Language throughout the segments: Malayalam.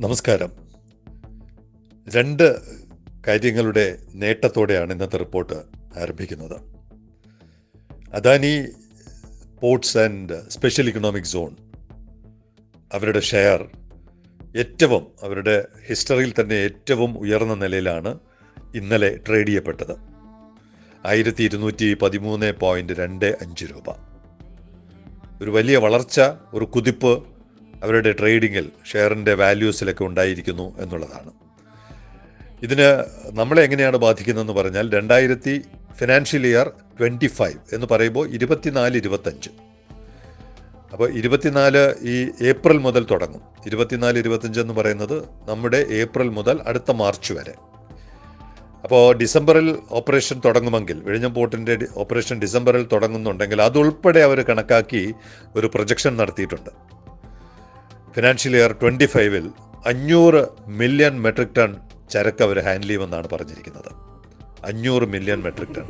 നമസ്കാരം. രണ്ട് കാര്യങ്ങളുടെ നേട്ടത്തോടെയാണ് ഇന്നത്തെ റിപ്പോർട്ട് ആരംഭിക്കുന്നത്. Adani ports and special economic zone അവരുടെ ഷെയർ ഏറ്റവും അവരുടെ ഹിസ്റ്ററിയിൽ തന്നെ ഏറ്റവും ഉയർന്ന നിലയിലാണ് ഇന്നലെ ട്രേഡ് ചെയ്യപ്പെട്ടത്. ആയിരത്തി ഇരുന്നൂറ്റി പതിമൂന്ന് പോയിന്റ് രണ്ട് അഞ്ച് രൂപ. ഒരു വലിയ വളർച്ച ഒരു കുതിപ്പ് അവരുടെ ട്രേഡിങ്ങിൽ ഷെയറിന്റെ വാല്യൂസിലൊക്കെ ഉണ്ടായിരിക്കുന്നു എന്നുള്ളതാണ്. ഇതിന് നമ്മളെ എങ്ങനെയാണ് ബാധിക്കുന്നതെന്ന് പറഞ്ഞാൽ രണ്ടായിരത്തി ഫിനാൻഷ്യൽ ഇയർ ട്വന്റി ഫൈവ് എന്ന് പറയുമ്പോൾ ഇരുപത്തിനാല് ഇരുപത്തഞ്ച്. അപ്പോൾ ഇരുപത്തിനാല് ഈ ഏപ്രിൽ മുതൽ തുടങ്ങും. ഇരുപത്തിനാല് ഇരുപത്തഞ്ച് എന്ന് പറയുന്നത് നമ്മുടെ ഏപ്രിൽ മുതൽ അടുത്ത മാർച്ച് വരെ. അപ്പോൾ ഡിസംബറിൽ ഓപ്പറേഷൻ തുടങ്ങുമെങ്കിൽ വിഴിഞ്ഞം പോർട്ടിന്റെ ഓപ്പറേഷൻ ഡിസംബറിൽ തുടങ്ങുന്നുണ്ടെങ്കിൽ അതുൾപ്പെടെ അവർ കണക്കാക്കി ഒരു പ്രൊജക്ഷൻ നടത്തിയിട്ടുണ്ട്. ഫിനാൻഷ്യൽ ഇയർ ട്വന്റി ഫൈവിൽ അഞ്ഞൂറ് മില്യൺ മെട്രിക് ടൺ ചരക്ക് അവർ ഹാൻഡിൽ ചെയ്യുമെന്നാണ് പറഞ്ഞിരിക്കുന്നത്. അഞ്ഞൂറ് മില്യൺ മെട്രിക് ടൺ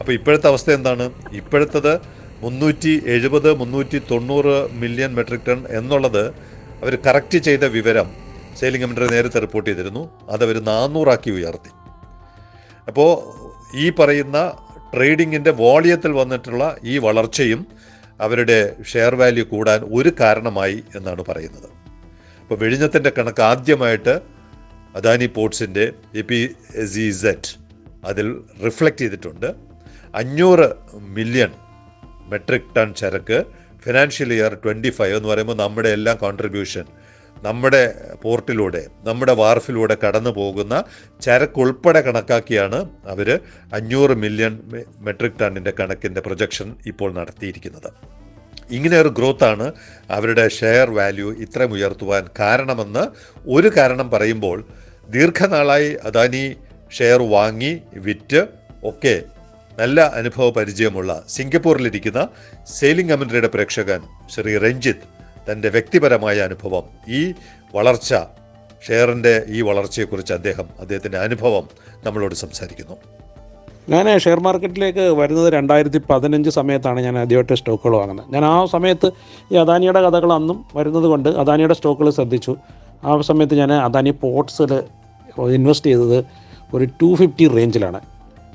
അപ്പോൾ ഇപ്പോഴത്തെ അവസ്ഥ എന്താണ്? ഇപ്പോഴത്തത് മുന്നൂറ്റി എഴുപത് മുന്നൂറ്റി തൊണ്ണൂറ് മില്യൺ മെട്രിക് ടൺ എന്നുള്ളത് അവർ കറക്റ്റ് ചെയ്ത വിവരം സെയിലിംഗ് കമ്മിറ്റി നേരത്തെ റിപ്പോർട്ട് ചെയ്തിരുന്നു. അതവർ നാനൂറാക്കി ഉയർത്തി. അപ്പോൾ ഈ പറയുന്ന ട്രേഡിങ്ങിന്റെ വോളിയത്തിൽ വന്നിട്ടുള്ള ഈ വളർച്ചയും അവരുടെ ഷെയർ വാല്യൂ കൂടാൻ ഒരു കാരണമായി എന്നാണ് പറയുന്നത്. അപ്പോൾ വെഴിഞ്ഞത്തിന്റെ കണക്ക് ആദ്യമായിട്ട് അദാനി പോർട്സിന്റെ എ പി സി സെറ്റ് അതിൽ റിഫ്ലക്റ്റ് ചെയ്തിട്ടുണ്ട്. അഞ്ഞൂറ് മില്യൺ മെട്രിക് ടൺ ചരക്ക് ഫിനാൻഷ്യൽ ഇയർ ട്വന്റി ഫൈവ് എന്ന് പറയുമ്പോൾ നമ്മുടെ എല്ലാം കോൺട്രിബ്യൂഷൻ നമ്മുടെ പോർട്ടിലൂടെ നമ്മുടെ വാർഫിലൂടെ കടന്നു പോകുന്ന ചരക്ക് ഉൾപ്പെടെ കണക്കാക്കിയാണ് അവർ അഞ്ഞൂറ് മില്യൺ മെട്രിക് ടണ്ണിന്റെ കണക്കിന്റെ പ്രൊജക്ഷൻ ഇപ്പോൾ നടത്തിയിരിക്കുന്നത്. ഇങ്ങനെ ഒരു ഗ്രോത്താണ് അവരുടെ ഷെയർ വാല്യൂ ഇത്രയും ഉയർത്തുവാൻ കാരണമെന്ന് ഒരു കാരണം പറയുമ്പോൾ ദീർഘനാളായി അദാനി ഷെയർ വാങ്ങി വിറ്റ് ഒക്കെ നല്ല അനുഭവ പരിചയമുള്ള സിംഗപ്പൂരിലിരിക്കുന്ന സെയിലിംഗ് കമൻട്രിയുടെ പ്രേക്ഷകൻ ശ്രീ രഞ്ജിത്ത് തന്റെ വ്യക്തിപരമായ അനുഭവം ഈ വളർച്ച ഷെയറിന്റെ ഈ വളർച്ചയെക്കുറിച്ച് അദ്ദേഹം അദ്ദേഹത്തിന്റെ അനുഭവം നമ്മളോട് സംസാരിക്കുന്നു. ഞാൻ ഷെയർ മാർക്കറ്റിലേക്ക് വരുന്നത് രണ്ടായിരത്തി പതിനഞ്ച് സമയത്താണ് ഞാൻ ആദ്യമായിട്ട് സ്റ്റോക്കുകൾ വാങ്ങുന്നത്. ഞാൻ ആ സമയത്ത് ഈ അദാനിയുടെ കഥകൾ അന്നും വരുന്നത് കൊണ്ട് അദാനിയുടെ സ്റ്റോക്കുകൾ ശ്രദ്ധിച്ചു. ആ സമയത്ത് ഞാൻ അദാനി പോർട്സിൽ ഇൻവെസ്റ്റ് ചെയ്തത് ഒരു ടു ഫിഫ്റ്റി റേഞ്ചിലാണ്.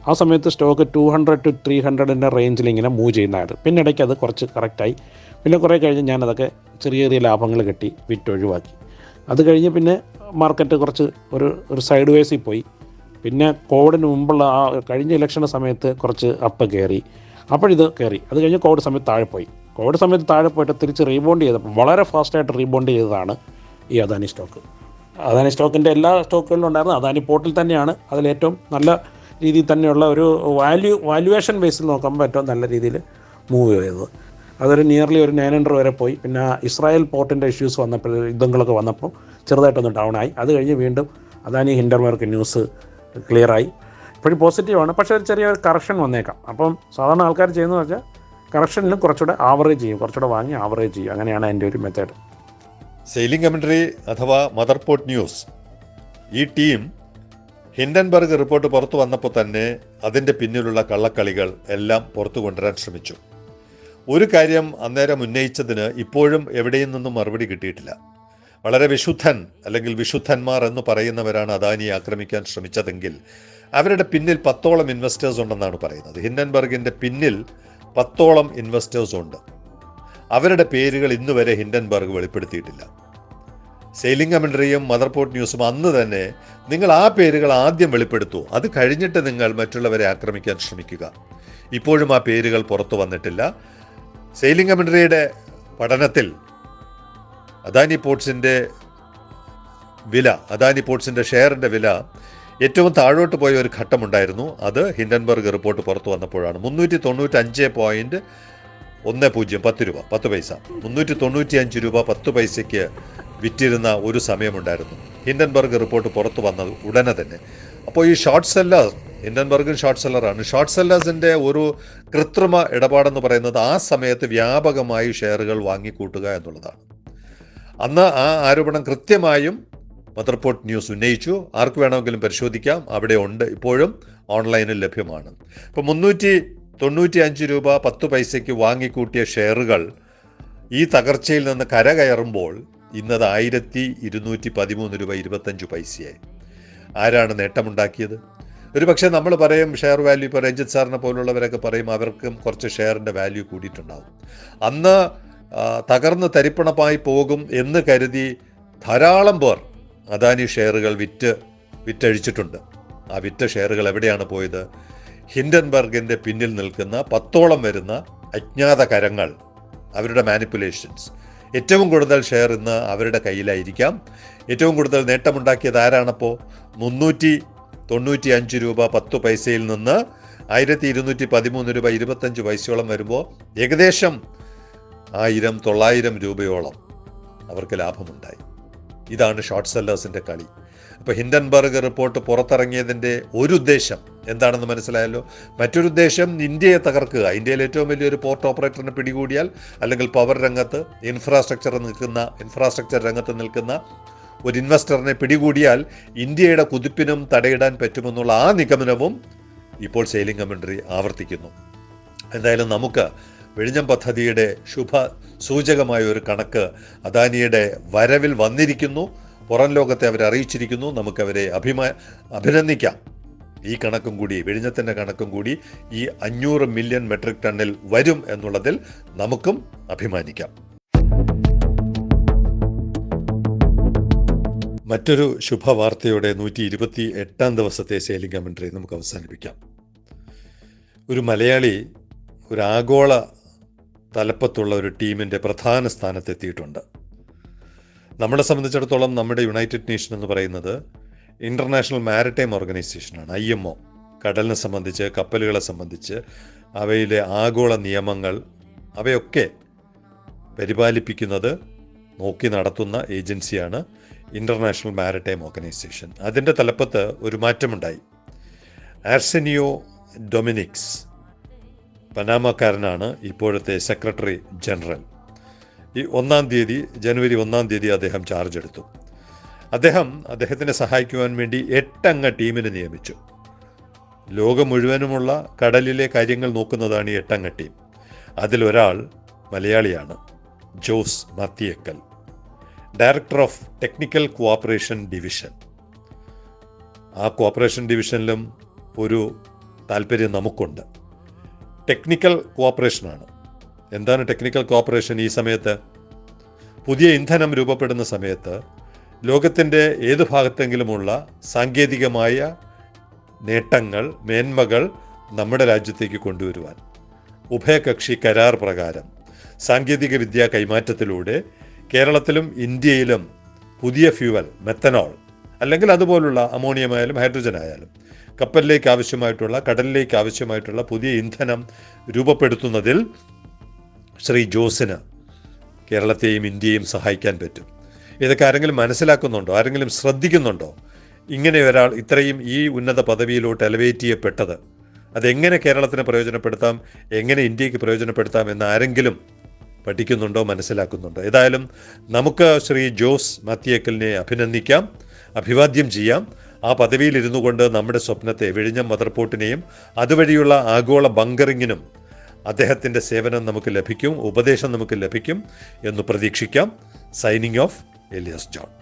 ആ സമയത്ത് stock two hundred to three ഹൺഡ്രഡിന്റെ റേഞ്ചിൽ ഇങ്ങനെ മൂവ് ചെയ്യുന്നതായിരുന്നു. പിന്നിടയ്ക്ക് അത് കുറച്ച് കറക്റ്റായി. പിന്നെ കുറേ കഴിഞ്ഞ് ഞാനതൊക്കെ ചെറിയ ചെറിയ ലാഭങ്ങൾ കിട്ടി വിറ്റ് ഒഴിവാക്കി. അത് കഴിഞ്ഞ് പിന്നെ മാർക്കറ്റ് കുറച്ച് ഒരു ഒരു സൈഡ് വേസിൽ പോയി. പിന്നെ കോവിഡിന് മുമ്പുള്ള ആ കഴിഞ്ഞ ഇലക്ഷന്റെ സമയത്ത് കുറച്ച് അപ്പ് കയറി. അപ്പോഴിത് കയറി. അത് കഴിഞ്ഞ് കോവിഡ് സമയത്ത് താഴെ പോയി. കോവിഡ് സമയത്ത് താഴെ പോയിട്ട് തിരിച്ച് റീബോണ്ട് ചെയ്തപ്പോൾ വളരെ ഫാസ്റ്റായിട്ട് റീബോണ്ട് ചെയ്തതാണ് ഈ അദാനി സ്റ്റോക്ക് അദാനി സ്റ്റോക്കിന്റെ എല്ലാ സ്റ്റോക്കുകളിലും ഉണ്ടായിരുന്നു അദാനി പോർട്ടിൽ തന്നെയാണ്. അതിലേറ്റവും നല്ല രീതിയിൽ തന്നെയുള്ള ഒരു വാല്യൂ വാല്യുവേഷൻ ബേസിൽ നോക്കുമ്പോൾ ഏറ്റവും നല്ല രീതിയിൽ മൂവ് ചെയ്തത്. അതൊരു നിയർലി ഒരു നയൻ ഹൺഡ്രഡ് വരെ പോയി. പിന്നെ ഇസ്രായേൽ പോർട്ടിന്റെ ഇഷ്യൂസ് വന്നപ്പോൾ യുദ്ധങ്ങളൊക്കെ വന്നപ്പോൾ ചെറുതായിട്ടൊന്ന് ഡൗൺ ആയി. അത് കഴിഞ്ഞ് വീണ്ടും അദാനി ഹിൻഡർമാർക്ക് ന്യൂസ് ക്ലിയറായി ഇപ്പോഴും പോസിറ്റീവാണ് പക്ഷേ ഒരു ചെറിയ കറക്ഷൻ വന്നേക്കാം. അപ്പം സാധാരണ ആൾക്കാർ ചെയ്യുന്നത് വെച്ചാൽ കറക്ഷനിൽ കുറച്ചുകൂടെ ആവറേജ് ചെയ്യും. കുറച്ചുകൂടെ വാങ്ങി ആവറേജ് ചെയ്യും. അങ്ങനെയാണ് എന്റെ ഒരു മെത്തേഡ് സെയിലിംഗ് കമൻട്രി അഥവാ മദർ പോർട്ട് ന്യൂസ് ഈ ടീം ഹിൻഡൻബർഗ് റിപ്പോർട്ട് പുറത്തു വന്നപ്പോൾ തന്നെ അതിന്റെ പിന്നിലുള്ള കള്ളക്കളികൾ എല്ലാം പുറത്തു കൊണ്ടുവരാൻ ശ്രമിച്ചു. ഒരു കാര്യം അന്നേരം ഉന്നയിച്ചതിന് ഇപ്പോഴും എവിടെയും നിന്നും മറുപടി കിട്ടിയിട്ടില്ല. വളരെ വിശുദ്ധൻ അല്ലെങ്കിൽ വിശുദ്ധന്മാർ എന്ന് പറയുന്നവരാണ് അദാനിയെ ആക്രമിക്കാൻ ശ്രമിച്ചതെങ്കിൽ അവരുടെ പിന്നിൽ പത്തോളം ഇൻവെസ്റ്റേഴ്സ് ഉണ്ടെന്നാണ് പറയുന്നത്. ഹിൻഡൻബർഗിന്റെ പിന്നിൽ പത്തോളം ഇൻവെസ്റ്റേഴ്സ് ഉണ്ട്. അവരുടെ പേരുകൾ ഇന്നുവരെ ഹിൻഡൻബർഗ് വെളിപ്പെടുത്തിയിട്ടില്ല. സെയിലിംഗ് കമൻട്രിയും മദർപോർട്ട് ന്യൂസും അന്ന് തന്നെ നിങ്ങൾ ആ പേരുകൾ ആദ്യം വെളിപ്പെടുത്തൂ. അത് കഴിഞ്ഞിട്ട് നിങ്ങൾ മറ്റുള്ളവരെ ആക്രമിക്കാൻ ശ്രമിക്കുക. ഇപ്പോഴും ആ പേരുകൾ പുറത്തു വന്നിട്ടില്ല. സെയിലിംഗ് കമ്പനിയുടെ പഠനത്തിൽ അദാനി പോർട്സിന്റെ വില അദാനി പോർട്സിന്റെ ഷെയറിന്റെ വില ഏറ്റവും താഴോട്ട് പോയ ഒരു ഘട്ടമുണ്ടായിരുന്നു. അത് ഹിൻഡൻബർഗ് റിപ്പോർട്ട് പുറത്തു വന്നപ്പോഴാണ്. മുന്നൂറ്റി തൊണ്ണൂറ്റി അഞ്ച് പോയിന്റ് ഒന്ന് പൂജ്യം പത്ത് രൂപ പത്ത് പൈസ. മുന്നൂറ്റി തൊണ്ണൂറ്റി അഞ്ച് രൂപ പത്ത് പൈസയ്ക്ക് വിറ്റിരുന്ന ഒരു സമയമുണ്ടായിരുന്നു. ഹിൻഡൻബർഗ് റിപ്പോർട്ട് പുറത്തു വന്നത് ഉടനെ തന്നെ. അപ്പോൾ ഈ ഷോർട്ട് സെല്ലർ ഹിൻഡൻബർഗും ഷോർട്ട് സെല്ലറാണ് ഷോർട്ട് സെല്ലേഴ്സിന്റെ ഒരു കൃത്രിമ ഇടപാടെന്ന് പറയുന്നത് ആ സമയത്ത് വ്യാപകമായി ഷെയറുകൾ വാങ്ങിക്കൂട്ടുക എന്നുള്ളതാണ്. അന്ന് ആ ആരോപണം കൃത്യമായും മദർപോർട്ട് ന്യൂസ് ഉന്നയിച്ചു. ആർക്ക് വേണമെങ്കിലും പരിശോധിക്കാം. അവിടെ ഉണ്ട്. ഇപ്പോഴും ഓൺലൈനിൽ ലഭ്യമാണ്. ഇപ്പോൾ മുന്നൂറ്റി തൊണ്ണൂറ്റി അഞ്ച് രൂപ പത്ത് പൈസയ്ക്ക് വാങ്ങിക്കൂട്ടിയ ഷെയറുകൾ ഈ തകർച്ചയിൽ നിന്ന് കരകയറുമ്പോൾ ഇന്നത് ആയിരത്തി ഇരുന്നൂറ്റി പതിമൂന്ന് രൂപ ഇരുപത്തഞ്ച് പൈസയായി. ആരാണ് നേട്ടമുണ്ടാക്കിയത്? ഒരു പക്ഷേ നമ്മൾ പറയും ഷെയർ വാല്യൂ ഇപ്പോൾ രഞ്ജിത്ത് സാറിനെ പോലുള്ളവരൊക്കെ പറയും അവർക്കും കുറച്ച് ഷെയറിന്റെ വാല്യൂ കൂടിയിട്ടുണ്ടാവും. അന്ന് തകർന്ന് തരിപ്പണമായി പോകും എന്ന് കരുതി ധാരാളം പേർ അദാനി ഷെയറുകൾ വിറ്റ് വിറ്റഴിച്ചിട്ടുണ്ട്. ആ വിറ്റ ഷെയറുകൾ എവിടെയാണ് പോയത്? ഹിൻഡൻബർഗിന്റെ പിന്നിൽ നിൽക്കുന്ന പത്തോളം വരുന്ന അജ്ഞാത കരങ്ങൾ അവരുടെ മാനിപ്പുലേഷൻസ് ഏറ്റവും കൂടുതൽ ഷെയർ ഇന്ന് അവരുടെ കയ്യിലായിരിക്കാം. ഏറ്റവും കൂടുതൽ നേട്ടമുണ്ടാക്കിയത് ആരാണപ്പോൾ മുന്നൂറ്റി തൊണ്ണൂറ്റി അഞ്ച് രൂപ പത്ത് പൈസയിൽ നിന്ന് ആയിരത്തി ഇരുന്നൂറ്റി പതിമൂന്ന് രൂപ ഇരുപത്തഞ്ച് പൈസയോളം വരുമ്പോൾ ഏകദേശം ആയിരം തൊള്ളായിരം രൂപയോളം അവർക്ക് ലാഭമുണ്ടായി. ഇതാണ് ഷോർട്ട് സെല്ലേഴ്സിന്റെ കളി. അപ്പോൾ ഹിൻഡൻബർഗ് റിപ്പോർട്ട് പുറത്തിറങ്ങിയതിന്റെ ഒരു ഉദ്ദേശം എന്താണെന്ന് മനസ്സിലായല്ലോ? മറ്റൊരു ഉദ്ദേശം ഇന്ത്യയെ തകർക്കുക. ഇന്ത്യയിൽ ഏറ്റവും വലിയൊരു പോർട്ട് ഓപ്പറേറ്ററിനെ പിടികൂടിയാൽ അല്ലെങ്കിൽ പവർ രംഗത്ത് ഇൻഫ്രാസ്ട്രക്ചർ നിൽക്കുന്ന ഇൻഫ്രാസ്ട്രക്ചർ രംഗത്ത് നിൽക്കുന്ന ഒരു ഇൻവെസ്റ്ററിനെ പിടികൂടിയാൽ ഇന്ത്യയുടെ കുതിപ്പിനും തടയിടാൻ പറ്റുമെന്നുള്ള ആ നിഗമനവും ഇപ്പോൾ സെയിലിംഗ് കമൻട്രി ആവർത്തിക്കുന്നു. എന്തായാലും നമുക്ക് വെളിഞ്ഞം പദ്ധതിയുടെ ശുഭ സൂചകമായ ഒരു കണക്ക് അദാനിയുടെ വരവിൽ വന്നിരിക്കുന്നു. പുറം ലോകത്തെ അവരെ അറിയിച്ചിരിക്കുന്നു. നമുക്കവരെ അഭിമാ അഭിനന്ദിക്കാം. ഈ കണക്കും കൂടി വെളിഞ്ഞത്തിന്റെ കണക്കും കൂടി ഈ അഞ്ഞൂറ് മില്യൺ മെട്രിക് ടണ്ണിൽ വരും എന്നുള്ളതിൽ നമുക്കും അഭിമാനിക്കാം. മറ്റൊരു ശുഭവാർത്തയോടെ നൂറ്റി ഇരുപത്തി എട്ടാം ദിവസത്തെ സെയിലിംഗ് കമൻട്രി നമുക്ക് അവസാനിപ്പിക്കാം. ഒരു മലയാളി ഒരു ആഗോള തലപ്പത്തുള്ള ഒരു ടീമിന്റെ പ്രധാന സ്ഥാനത്തെത്തിയിട്ടുണ്ട്. നമ്മളെ സംബന്ധിച്ചിടത്തോളം നമ്മുടെ യുണൈറ്റഡ് നേഷൻ എന്ന് പറയുന്നത് ഇന്റർനാഷണൽ മാരിടൈം ഓർഗനൈസേഷനാണ് ഐ എം ഒ. കടലിനെ സംബന്ധിച്ച് കപ്പലുകളെ സംബന്ധിച്ച് അവയിലെ ആഗോള നിയമങ്ങൾ അവയൊക്കെ പരിപാലിപ്പിക്കുന്നത് നോക്കി നടത്തുന്ന ഏജൻസിയാണ് ഇന്റർനാഷണൽ മാരിടൈം ഓർഗനൈസേഷൻ അതിന്റെ തലപ്പത്ത് ഒരു മാറ്റമുണ്ടായി. ആർസെനിയോ ഡൊമിനിക്സ് പനാമക്കാരനാണ് ഇപ്പോഴത്തെ സെക്രട്ടറി ജനറൽ ഈ ഒന്നാം തീയതി ജനുവരി ഒന്നാം തീയതി അദ്ദേഹം ചാർജ് എടുത്തു. അദ്ദേഹം അദ്ദേഹത്തിനെ സഹായിക്കുവാൻ വേണ്ടി എട്ടംഗ ടീമിനെ നിയമിച്ചു. ലോകം മുഴുവനുമുള്ള കടലിലെ കാര്യങ്ങൾ നോക്കുന്നതാണ് ഈ എട്ടംഗ ടീം. അതിലൊരാൾ മലയാളിയാണ് Jose Mathiyakkal. Director of technical cooperation division ആ കോഓപ്പറേഷൻ ഡിവിഷനിലും ഒരു താല്പര്യം നമുക്കുണ്ട്. ടെക്നിക്കൽ കോഓപ്പറേഷനാണ് എന്താണ് ടെക്നിക്കൽ കോഓപ്പറേഷൻ ഈ സമയത്ത്? പുതിയ ഇന്ധനം രൂപപ്പെടുന്ന സമയത്ത് ലോകത്തിന്റെ ഏത് ഭാഗത്തെങ്കിലുമുള്ള സാങ്കേതികമായ നേട്ടങ്ങൾ മേന്മകൾ നമ്മുടെ രാജ്യത്തേക്ക് കൊണ്ടുവരുവാൻ. ഉഭയകക്ഷി കരാർ പ്രകാരം സാങ്കേതിക കൈമാറ്റത്തിലൂടെ കേരളത്തിലും ഇന്ത്യയിലും പുതിയ ഫ്യൂവൽ മെത്തനോൾ അല്ലെങ്കിൽ അതുപോലുള്ള അമോണിയമായാലും ഹൈഡ്രജൻ ആയാലും കപ്പലിലേക്ക് ആവശ്യമായിട്ടുള്ള കടലിലേക്ക് ആവശ്യമായിട്ടുള്ള പുതിയ ഇന്ധനം രൂപപ്പെടുത്തുന്നതിൽ ശ്രീ ജോസിന് കേരളത്തെയും ഇന്ത്യയെയും സഹായിക്കാൻ പറ്റും. ഇതൊക്കെ ആരെങ്കിലും മനസ്സിലാക്കുന്നുണ്ടോ? ആരെങ്കിലും ശ്രദ്ധിക്കുന്നുണ്ടോ? ഇങ്ങനെ ഒരാൾ ഇത്രയും ഈ ഉന്നത പദവിയിലോട്ട് എലവേറ്റ് ചെയ്യപ്പെട്ടത് അതെങ്ങനെ കേരളത്തിന് പ്രയോജനപ്പെടുത്താം? എങ്ങനെ ഇന്ത്യയ്ക്ക് പ്രയോജനപ്പെടുത്താം എന്ന് ആരെങ്കിലും പഠിക്കുന്നുണ്ടോ മനസ്സിലാക്കുന്നുണ്ടോ? ഏതായാലും നമുക്ക് ശ്രീ ജോസ് മാത്തിയേക്കലിനെ അഭിനന്ദിക്കാം അഭിവാദ്യം ചെയ്യാം. ആ പദവിയിലിരുന്നു കൊണ്ട് നമ്മുടെ സ്വപ്നത്തെ വിഴിഞ്ഞം മദർപോർട്ടിനെയും അതുവഴിയുള്ള ആഗോള ബങ്കറിങ്ങിനും അദ്ദേഹത്തിന്റെ സേവനം നമുക്ക് ലഭിക്കും ഉപദേശം നമുക്ക് ലഭിക്കും എന്ന് പ്രതീക്ഷിക്കാം. Signing off Elias John.